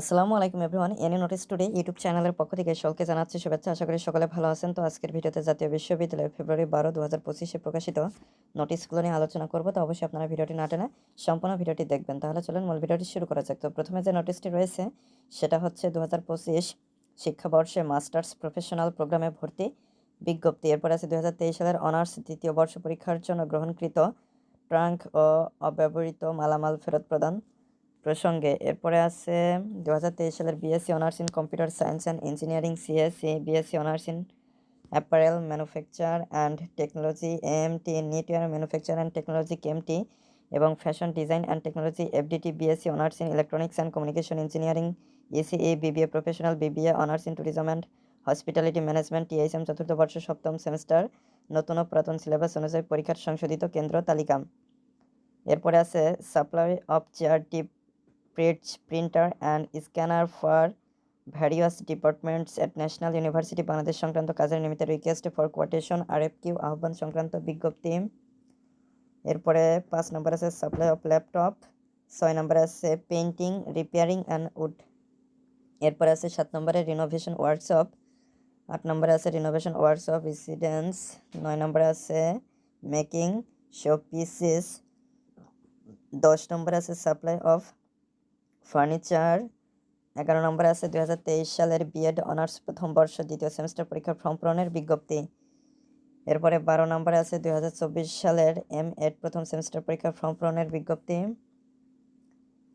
আসসালামু আলাইকুম everyone any notice today YouTube চ্যানেলের পক্ষ থেকে সকলকে জানাচ্ছি শুভেচ্ছা। আশা করি সকলে ভালো আছেন। তো আজকের ভিডিওতে জাতীয় বিশ্ববিদ্যালয় ফেব্রুয়ারি বারো দু হাজার পঁচিশে প্রকাশিত নোটিশগুলো নিয়ে আলোচনা করব। তো অবশ্যই আপনারা ভিডিওটি না টেনে সম্পূর্ণ ভিডিওটি দেখবেন। তাহলে চলুন মূল ভিডিওটি শুরু করা যাক। তো প্রথমে যে নোটিশটি রয়েছে, সেটা হচ্ছে দু হাজার পঁচিশ শিক্ষাবর্ষে মাস্টার্স প্রফেশনাল প্রোগ্রামে ভর্তি বিজ্ঞপ্তি। এরপর আছে দু হাজার তেইশ সালের অনার্স দ্বিতীয় বর্ষ পরীক্ষার জন্য গ্রহণকৃত ট্রাঙ্ক ও অব্যবহৃত মালামাল ফেরত প্রদান। প্রসঙ্গে, এরপরে আছে দু হাজার তেইশ সালের BSc honours in computer science and engineering CSC BSc honours in apparel manufacture and technology AMT knitwear manufacture and technology KMT এবং fashion design and technology FDT BSc honours in electronics and communication engineering ECE BBA professional BBA honours in tourism and hospitality management THM চতুর্থ বর্ষ, সপ্তম semester, নতুন ও পুরাতন syllabus অনুযায়ী পরীক্ষার সংশোধিত কেন্দ্র তালিকা। এরপরে আছে supply of chair prints printer and scanner for various departments at National University Bangladesh সংক্রান্ত কাজের নিমিত্ত request for quotation R F Q আহ্বান সংক্রান্ত বিজ্ঞপ্তি। এরপরে পাঁচ নম্বর আছে সাপ্লাই অফ ল্যাপটপ ছয় নম্বরে আছে পেন্টিং রিপেয়ারিং অ্যান্ড উড এরপরে আছে সাত নম্বরে রিনোভেশন ওয়ার্কশপ আট নম্বরে আছে রিনোভেশন ওয়ার্কশপ রেসিডেন্স নয় নম্বরে আছে মেকিং শো পিসেস দশ নম্বরে আছে সাপ্লাই অফ ফার্নিচার, এগারো নম্বরে আছে দুই হাজার তেইশ সালের বিএড অনার্স, প্রথম বর্ষ, দ্বিতীয় সেমিস্টার পরীক্ষার ফর্ম পূরণের বিজ্ঞপ্তি। এরপরে বারো নম্বরে আছে দুই হাজার চব্বিশ সালের এম এড প্রথম সেমিস্টার পরীক্ষার ফর্ম পূরণের বিজ্ঞপ্তি।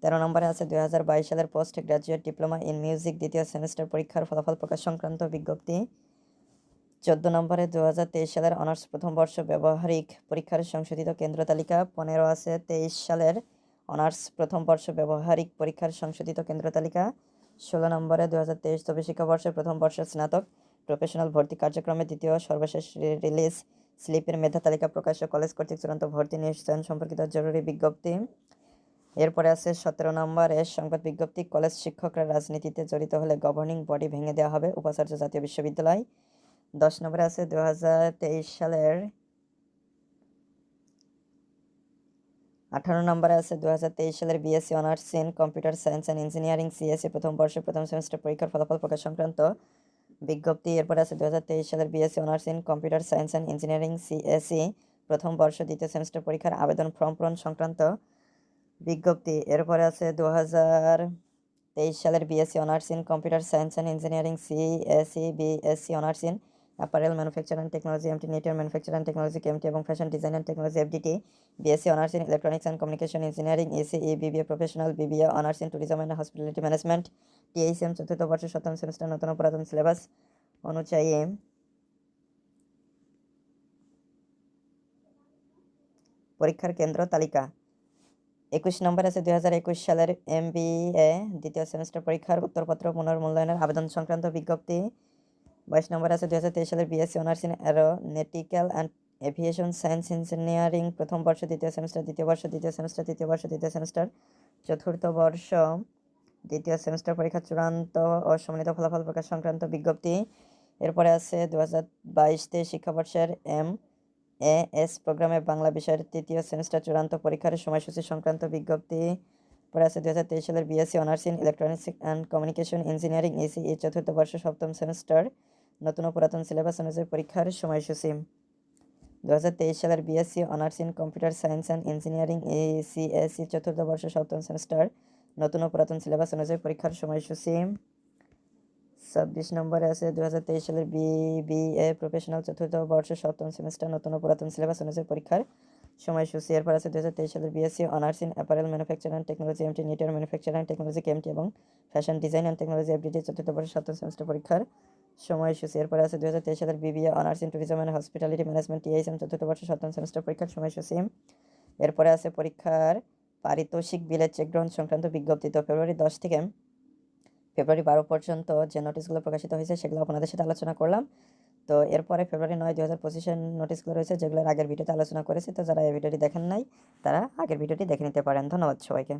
তেরো নম্বরে আছে দুই হাজার বাইশ সালের post graduate diploma in music, দ্বিতীয় সেমিস্টার পরীক্ষার ফলাফল প্রকাশ সংক্রান্ত বিজ্ঞপ্তি। চোদ্দ নম্বরে দু হাজার তেইশ সালের অনার্স, প্রথম বর্ষ, ব্যবহারিক পরীক্ষার সংশোধিত কেন্দ্র তালিকা। পনেরো আছে তেইশ সালের অনার্স প্রথম বর্ষ ব্যবহারিক পরীক্ষার সংশোধিত কেন্দ্র তালিকা। ষোলো নম্বরে দু হাজার তেইশ চব্বিশ শিক্ষাবর্ষের প্রথম বর্ষের স্নাতক। প্রফেশনাল ভর্তি কার্যক্রমে দ্বিতীয় সর্বশেষ রিলিজ স্লিপের মেধা তালিকা প্রকাশ্য কলেজ কর্তৃক চূড়ান্ত ভর্তি নিশ্চয়ন সম্পর্কিত জরুরি বিজ্ঞপ্তি। এরপরে আছে সতেরো নম্বরের সংবাদ বিজ্ঞপ্তি, কলেজ শিক্ষকরা রাজনীতিতে জড়িত হলে গভর্নিং বডি ভেঙে দেওয়া হবে, উপাচার্য জাতীয় বিশ্ববিদ্যালয়। দশ নম্বরে আছে দু হাজার তেইশ সালের আঠারো নম্বরে আছে দু হাজার তেইশ সালের BSc honours in computer science and engineering CSC প্রথম বর্ষে প্রথম সেমিস্টার পরীক্ষার ফলাফল প্রকাশ সংক্রান্ত বিজ্ঞপ্তি। এরপরে আছে দু হাজার তেইশ সালের BSc honours in computer science and engineering CSC প্রথম বর্ষ দ্বিতীয় সেমিস্টার পরীক্ষার আবেদন ফর্ম পূরণ সংক্রান্ত বিজ্ঞপ্তি। এরপরে আছে দু তেইশ সালের BSc honours in computer science and engineering CSC BSc honours in apparel manufacture and technology, MT নেটের ম্যানুফ্যাকচার অ্যান্ড টেকনোলজি কেমটি এবং fashion design and technology, FDT, BSc, honours in electronics and communication engineering ECE BBA professional, BBA, honours in tourism and hospitality management THM চতুর্থ বর্ষ সপ্তম semester, নতুন পুরাতন syllabus অনুযায়ী। পরীক্ষার কেন্দ্র তালিকা। একুশ নম্বর আছে দুই হাজার একুশ সালের এম দ্বিতীয় সেমিস্টার পরীক্ষার উত্তরপত্র পুনর্মূল্যায়নের আবেদন সংক্রান্ত বিজ্ঞপ্তি। বাইশ নম্বর আছে দুই হাজার তেইশ সালের BSc honours in aeronautical and aviation science engineering প্রথম বর্ষ, দ্বিতীয় সেমিস্টার দ্বিতীয় বর্ষ, দ্বিতীয় সেমিস্টার তৃতীয় বর্ষ, দ্বিতীয় সেমিস্টার চতুর্থ বর্ষ, দ্বিতীয় সেমিস্টার পরীক্ষা চূড়ান্ত ও সম্মিলিত ফলাফল প্রকাশ সংক্রান্ত বিজ্ঞপ্তি। এরপরে আছে দু হাজার বাইশ তেইশ শিক্ষাবর্ষের এম এ এস প্রোগ্রামে বাংলা বিষয়ের তৃতীয় সেমিস্টার চূড়ান্ত পরীক্ষার সময়সূচি সংক্রান্ত বিজ্ঞপ্তি। পরে আছে দু হাজার তেইশ সালের BSc honours in electronics and communication engineering ECE চতুর্থ বর্ষ, সপ্তম সেমিস্টার নতুন ও পুরাতন সিলেবাস অনুযায়ী পরীক্ষার সময়সূচি। দু হাজার তেইশ সালের BSc honours in computer science and engineering CSC চতুর্থ বর্ষ, সপ্তম সেমিস্টার নতুন ও পুরাতন সিলেবাস অনুযায়ী পরীক্ষার সময়সূচি। ছাব্বিশ নম্বরে আছে দু হাজার তেইশ সালের বিবিএ প্রফেশনাল চতুর্থ বর্ষ, সপ্তম সেমিস্টার নতুন ও পুরাতন সিলেবাস অনুযায়ী পরীক্ষার সময়সূচি। এরপর আছে দু হাজার তেইশ সালের BSc honours in apparel manufacture and technology MT নিটের manufacture and technology KMT এবং fashion design and technology FDT চতুর্থ বর্ষ, সপ্তম সেমিস্টার পরীক্ষার সময়সূচি এরপরে আছে দু হাজার তেইশ সালের BBA honours in tourism and hospitality management THM চতুর্থ বর্ষ সপ্তম সেমিস্টার পরীক্ষার সময়সূচি এরপরে আছে পরীক্ষার পারিতোষিক বিলের চেক গ্রহণ সংক্রান্ত বিজ্ঞপ্তি। তো ফেব্রুয়ারি দশ থেকে ফেব্রুয়ারি বারো পর্যন্ত যে নোটিশগুলো প্রকাশিত হয়েছে, সেগুলো আপনাদের সাথে আলোচনা করলাম। তো এরপরে ফেব্রুয়ারি নয় দু হাজার পঁচিশের নোটিশগুলো রয়েছে যেগুলোর আগের ভিডিওতে আলোচনা করেছি। তো যারা এই ভিডিওটি দেখেন নাই, তারা আগের ভিডিওটি দেখে নিতে পারেন। ধন্যবাদ সবাইকে।